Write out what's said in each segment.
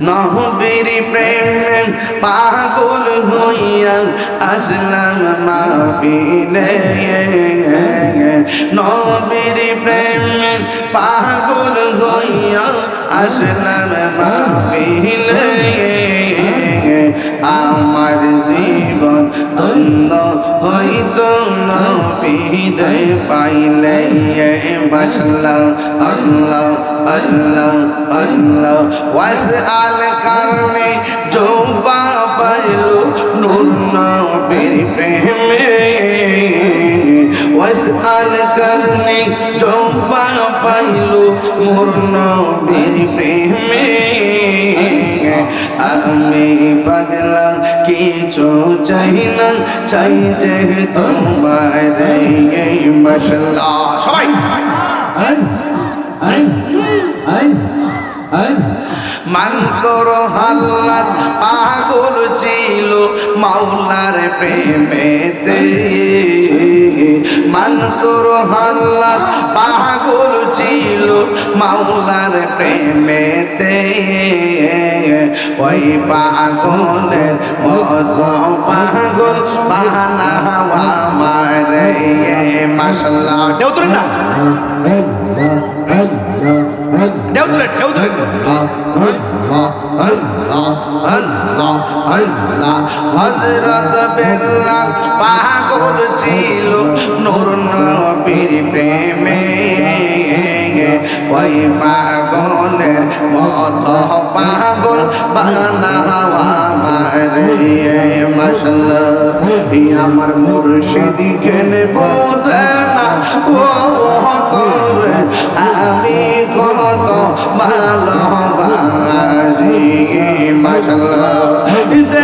নহবীর প্রেম পাগল হইয়া আসলাম মাহফিলে। নবীর প্রেম পাগল হইয়া আসলাম মাহফিলে। আমার জীবন ধন্য হইত নবীরে পাইলে বাসলা আল্লাহ আল্লাহ আল্লাহ। ওয়াস আল কারণে জোবা পাইল নূর নবীর প্রেমে। ওয়াস আল কারণে জোবা পাইল মোর নবীর প্রেমে। আমি পাগলা কিছু চাই না চাই যে তোমার মশলা। সবাই! মানসর হাল্লাস পাগল ছিল মাওলার প্রেমেতে। মানসর হাল্লাস পাগল ছিল মাওলার প্রেমেতে। ওই পাগলের মত পাগল, বাহানা হওয়া মারে মাসাল্লাহ দেও তোর না। দেও তোর দেও তোর হজরত পাগল ছিল, নূর নবীর প্রেমে ওই পাগলের মত আমার মুর্শিদি কেন বোঝে না। ও তোর আমি কত ভালোবাসি মাশাল্লাহ। দেখায়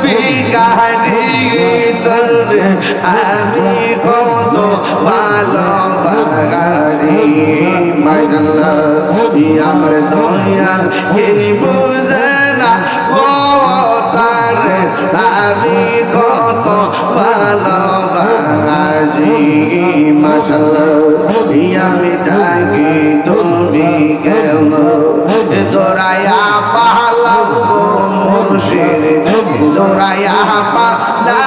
প্রেম বিকারি তরে আমি কত ভালোবাসি। মাশাল্লাহ আমার দয়াল কেনি বুঝে না ও তার আমি কত ভালোবাসি। মাশাল্লাহ আমি ডাকি তুমি গেল দোরায়া পাহালাম মুর্শিদ দোরায়া পালা।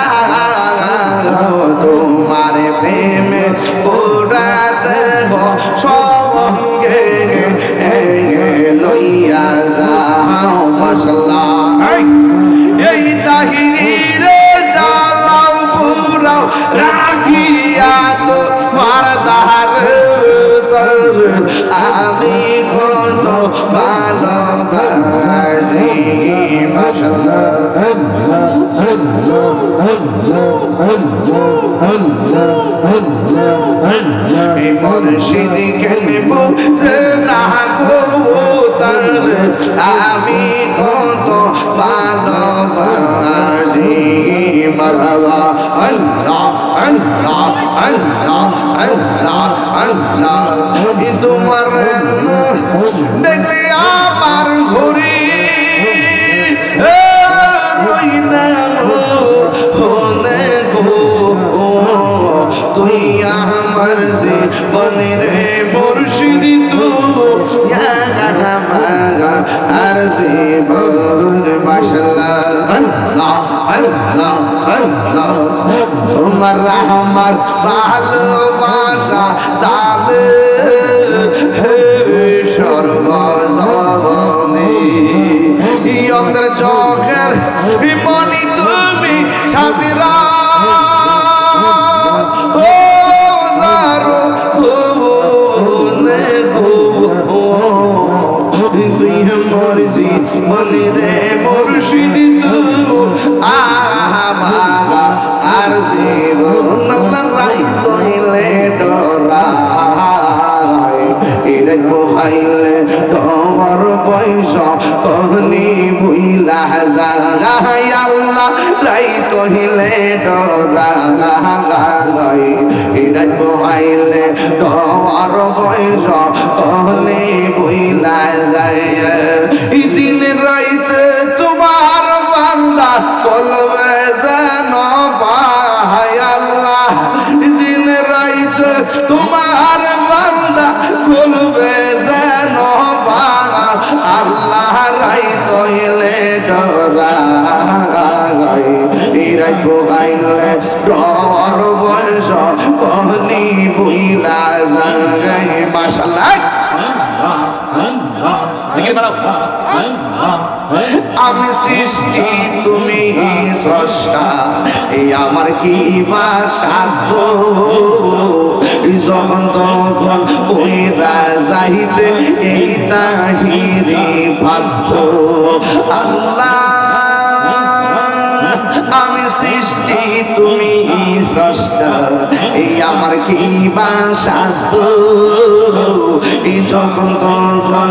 তোমার প্রেম পুরাতে সবঙ্গে লইয়া যাও মশলা এই তাহির জালাও পুরাও রাখিয়া তো মারদার আমি কত ভালোবাসি মুর্শিদ কেন বুঝে না গো তার আমি কত ভালোবাসি মারহাবা আল্লাহ আল্লাহ আল্লাহ আল্লাহ আল্লাহ তোমার দেখলে তোমার রহমান ভালোবাসা জানে। সর্বজনে অন্তর চোখের মনি তুমি জারো মনি রাই তহিলে ডরাই এরে বহাইলে তোমার বয়স কহনি বুইলা যায় দিন রাইতে তোমার বান্দা কলবে যেন পায় আল্লাহ। দিন রাইত তোমার বান্দা কলবে যেন পায় আল্লাহ। রাই তইলে ডরাই পোগাইলে ডর বয়স কহনি বুইলা মাশাল্লাহ জিকির বাড়াও আমি সৃষ্টি তুমি স্রষ্টা এই আমার কি বা সাধ্য? যখন তখন ওই রাজাইতে এই তাহিরে বাধ্য। আল্লাহ সৃষ্টি তুমি এই আমার কি বা এই যখন তখন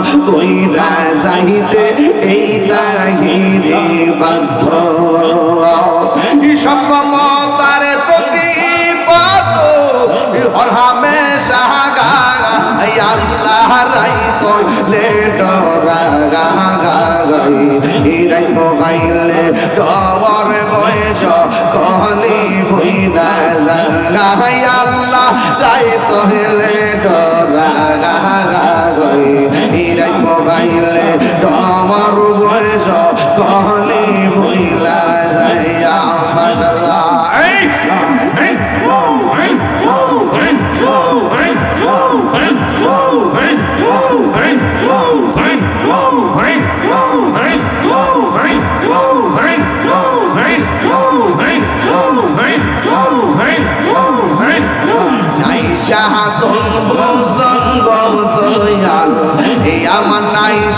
এই তাহিরে বাধ্য। প্রতিপদ হরহামে সাগা আল্লাহ রাই কইলে ডরা গা গাই ইরাই মগাইলে ডবর বয়স কহলি বইলা জাগাই আল্লাহ রাই কহিলে ডরা গা গাই ইরাই মগাইলে ডবর বয়স কহলি বইলা যাইয়া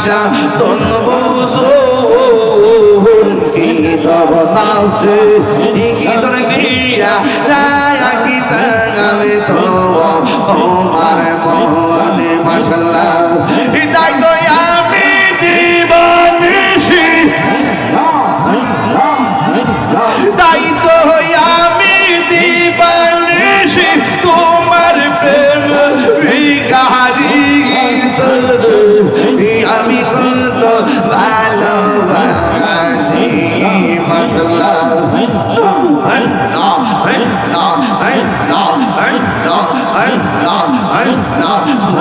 নাইশা তন বুঝন কি তব নাসে কি তোর গিয়া রায়া কি তাগামে তো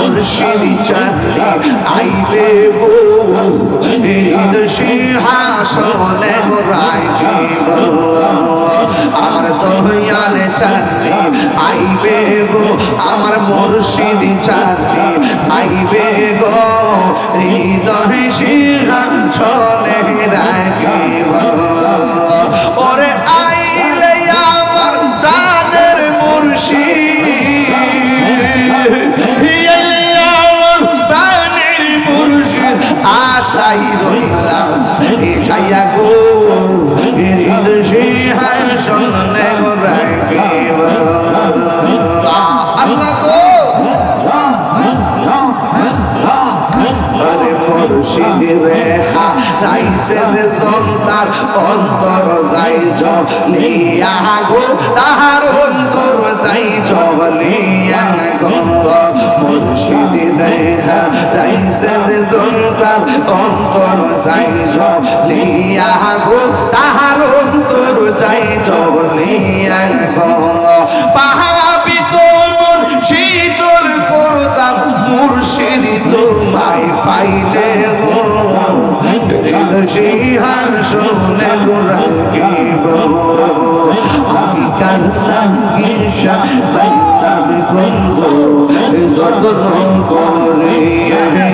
মুর্শিদি চালে আইবে গো হৃদ সিংহাসনে রাখিব আমার দয়াল চালে আইবে গো, আমার মুর্শিদি চালে আইবে গো। হৃদয় মুর্শিদ রে রাইসে যে জন্তার অন্তর যাই জলিয়া গো, তাহার অন্তর যাই জলিয়া গো। মুর্শিদ রে রাইসে যে জন্তার অন্তর যাই জলিয়া গো, তাহার অন্তর যাই জলিয়া গো। পাহাবি সিংহাসনে গো? রাখিব আমি কার লাগিসা যাইতাম গঞ্জ যত্ন করে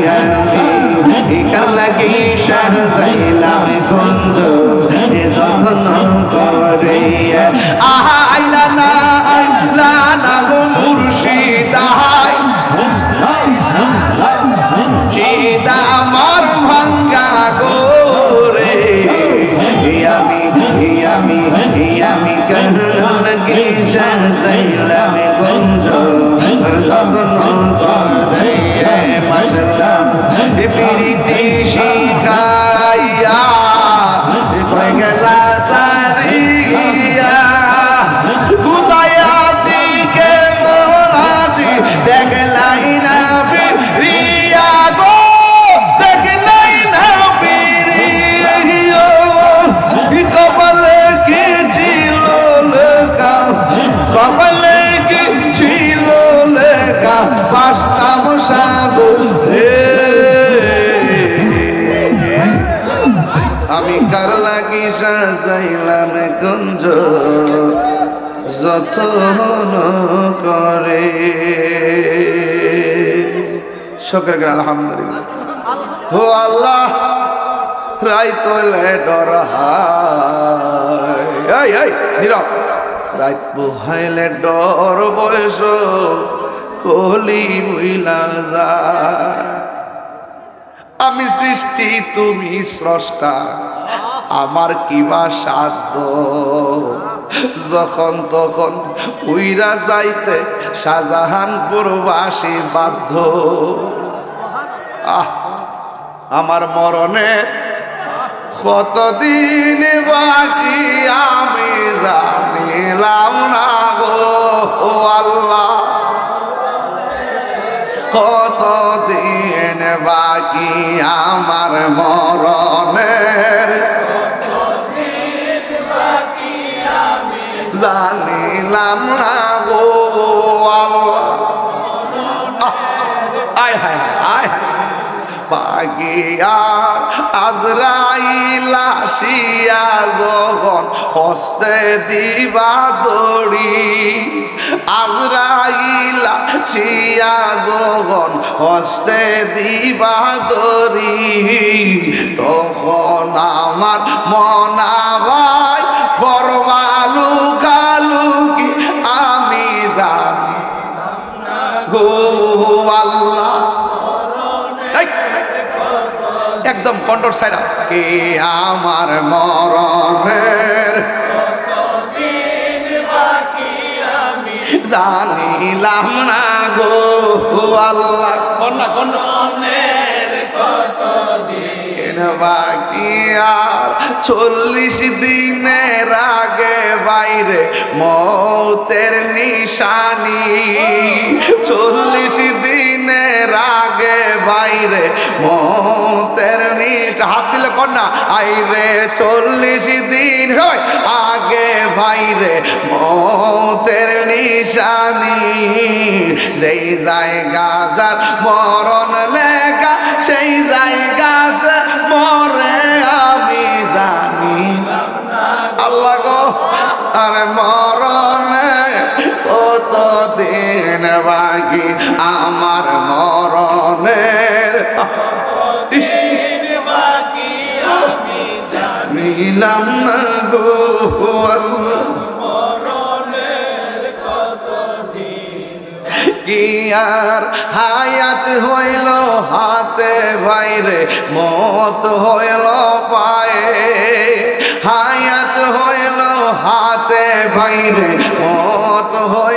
আমি। কার লাগিসা যাইলাম গঞ্জ যত্ন করে আহা! আমি কার লাগি সাজাইলাম কুঞ্জ। যতন করে। সকলে আলহামদুলিল্লাহ। ও আল্লাহ রাই তোলে ডর এই, নীরব। রাত বুহাইলে ডর বয়স কলি বুইলা যায়। আমি সৃষ্টি, তুমি স্রষ্টা। আমার কিবা সাধ্য? যখন তখন উইরা যাইতে শাহজাহানপুর বাসী বাধ্য। আহ, আমার মরণের কতদিন বাকি আমি জানিলাম না গো আল্লাহ। কতদিন বাকি আমার মরণের। জানিলাম না গো আয় হায় পাগিয়া আজরাইল আসিয়া যখন হস্তে দিবা দড়ি আজরাইল আসিয়া যখন হস্তে দিবা দড়ি তখন আমার মনা ভাই ফরমালু কালুকি, আমি জানি গো আল্লাহ। একদম কন্ট্রোল সাইড কে আমার মরণের জানিলাম না গো আল্লাহ। কন্যা কন্যা। বাকি আর চল্লিশ দিনের আগে বাইরে মৌতের নিশানি। চল্লিশ দিনের আগে বাইরে মৌতের হাত দিলে কন্যা আইরে চল্লিশ দিন হয় আগে বাইরে মৌতের নিশানি। যেই জায়গা যার মরণ লেখা, সেই জায়গা বাকি আমার মরণের। নিলাম না গো আল্লাহ আর হায়াত হইল হাতে বাইরে মত হইল পায়ে। হায়াত হইল হাতে বাইরে মত হইল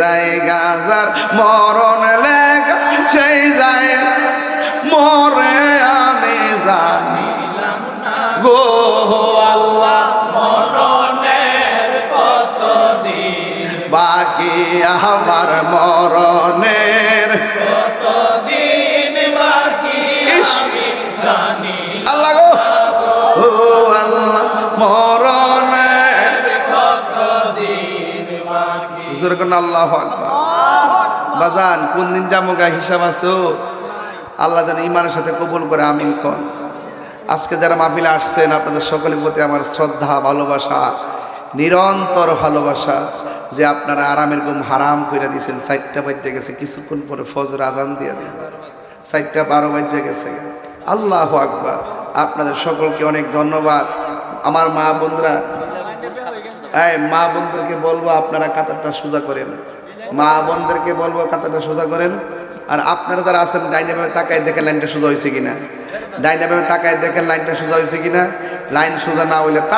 জায়গা যার মরণ লেখা সেই জায়গা মরে আমি জানি গো। আল্লাহ মরণের কত দিন বাকি আমার মরণের যেরকম আল্লাহ বাজান, কোন দিন যাব গা, হিসাব আছে? আল্লাহ যেন ইমানের সাথে কবুল করে, আমিন কন। আজকে যারা মাহফিলে আসছেন, আপনাদের সকলের প্রতি আমার শ্রদ্ধা, ভালোবাসা, নিরন্তর ভালোবাসা যে আপনারা আরামের ঘুম হারাম করে দিয়েছেন। সাইডটা বাজতে গেছে, কিছুক্ষণ পরে ফজর আজান দিয়ে দিন সাইডটা বারো বাজতে গেছে। আল্লাহ আকবার। আপনাদের সকলকে অনেক ধন্যবাদ। আমার মা বোনরা এই মা বোনদেরকে বলব আপনারা কাতারটা সোজা করেন। মা বোনদেরকে বলব কাতারটা সোজা করেন। আর আপনারা যারা আছেন ডাইনামে তাকায় দেখেন লাইনটা সোজা হয়েছে কিনা। ডাইনামে তাকায় দেখেন লাইনটা সোজা হয়েছে কিনা। লাইন সোজা না হইলে তারা